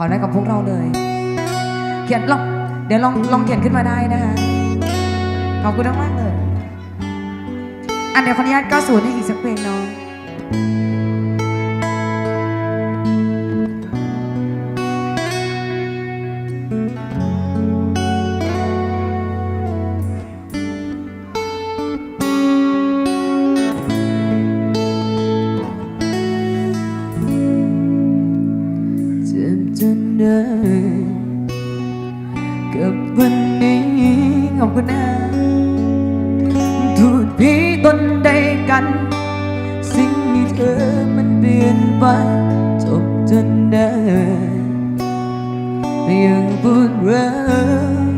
ขอได้กับพวกเราเลย เขียนลองเดี๋ยวลองลองเขียนขึ้นมาได้นะคะขอบคุณมากๆเลย อันเดี๋ยวขออนุญาตก้าวสู่ให้อีกสักเพลงน้อง กับวันนี้ขอบคุณนะทูดพีตนใดกัน สิ่งที่เธอมันเปลี่ยนไปจบจนได้ยังพูดรัก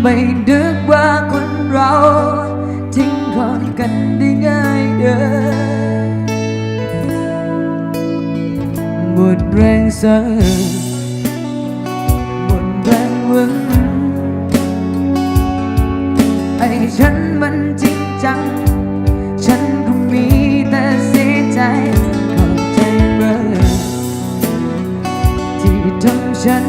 ไม่นึกว่าคนเราทิ้งคนกันได้ง่ายเด้อหมดแรงเสือ รงหวังไอ้ฉันมันจริงจัง ฉันก็มีแต่เสียใจเข้าใจเบอที่ทำฉัน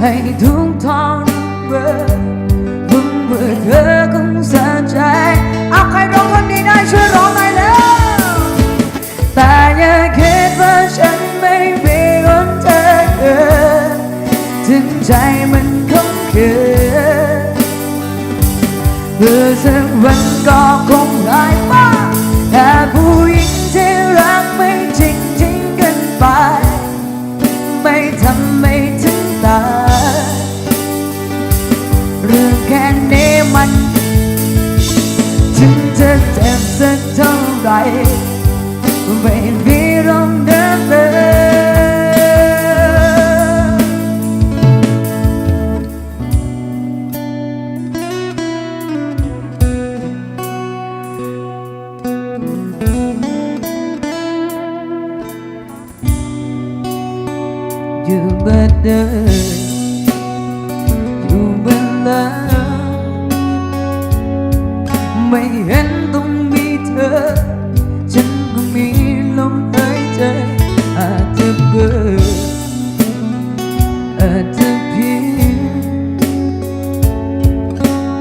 ให้ทุกทอนเบอเเดินดูเวลาไม่เห็นต้องมีเธอ ฉันก็มีลมหายใจอาจจะเบื่ออาจจะเพียง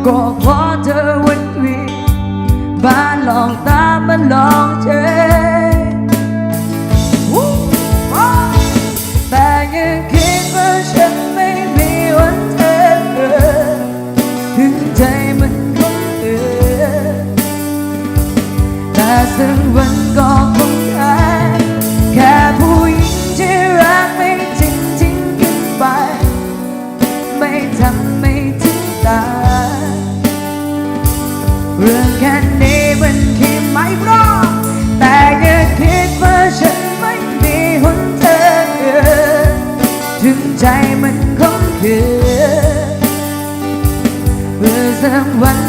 ก็ขอเธอวันวีบ้านลองตามันลองเจ ถึงวันก็คงแค่แค่ผู้หญิงที่รักไม่จริงทิ้งกันไป ไม่ทำไม่ถึงตา เรื่องแค่นี้มันคิดไม่รอดแต่อย่คิดว่าฉันไม่มีหนทางอื่นถึใจมันคงเกิดเมื่อสักวัน